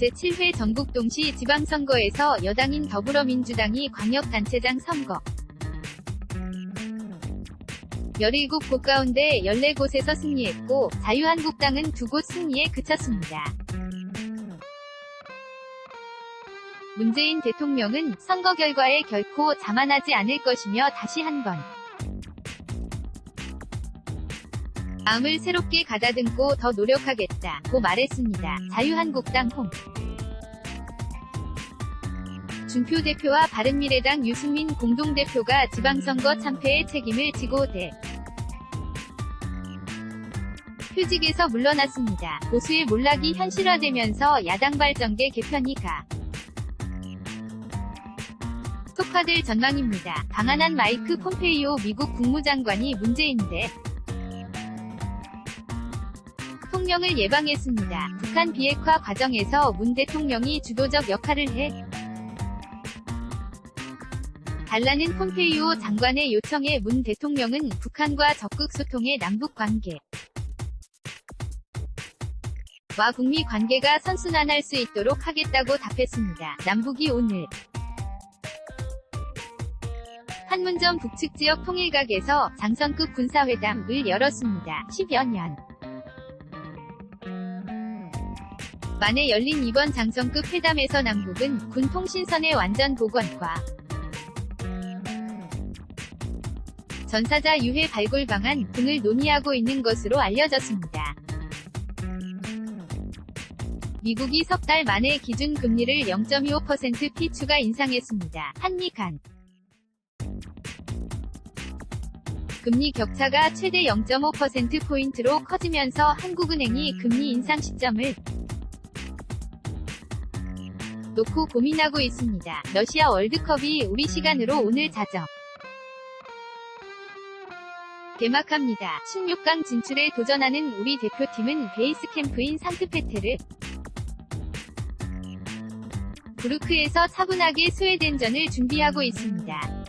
제7회 전국 동시 지방선거에서 여당인 더불어민주당이 광역단체장 선거 17곳 가운데 14곳에서 승리했고 자유한국당은 2곳 승리에 그쳤습니다. 문재인 대통령은 선거 결과에 결코 자만하지 않을 것이며 다시 한번 마음을 새롭게 가다듬고 더 노력하겠다고 말했습니다. 자유한국당 홍 준표 대표와 바른미래당 유승민 공동대표가 지방선거 참패의 책임을 지고 대 표직에서 물러났습니다. 보수의 몰락이 현실화되면서 야당 발전계 개편이 가 속화될 전망입니다. 방한한 마이크 폼페이오 미국 국무장관이 문제인데 통령을 예방했습니다. 북한 비핵화 과정에서 문 대통령이 주도적 역할을 해 달라는 폼페이오 장관의 요청에 문 대통령은 북한과 적극 소통해 남북 관계 와 북미 관계가 선순환할 수 있도록 하겠다고 답했습니다. 남북이 오늘 판문점 북측 지역 통일각에서 장성급 군사회담을 열었습니다. 10여 년 만에 열린 이번 장성급 회담에서 남북은 군 통신선의 완전 복원과 전사자 유해 발굴 방안 등을 논의하고 있는 것으로 알려졌습니다. 미국이 석 달 만에 기준 금리를 0.25%피 추가 인상했습니다. 한미 간 금리 격차가 최대 0.5%포인트로 커지면서 한국은행이 금리 인상 시점을 놓고 고민하고 있습니다. 러시아 월드컵이 우리 시간으로 오늘 자정 개막합니다. 16강 진출에 도전하는 우리 대표팀은 베이스 캠프인 산트페테르 부르크에서 차분하게 스웨덴전을 준비하고 있습니다.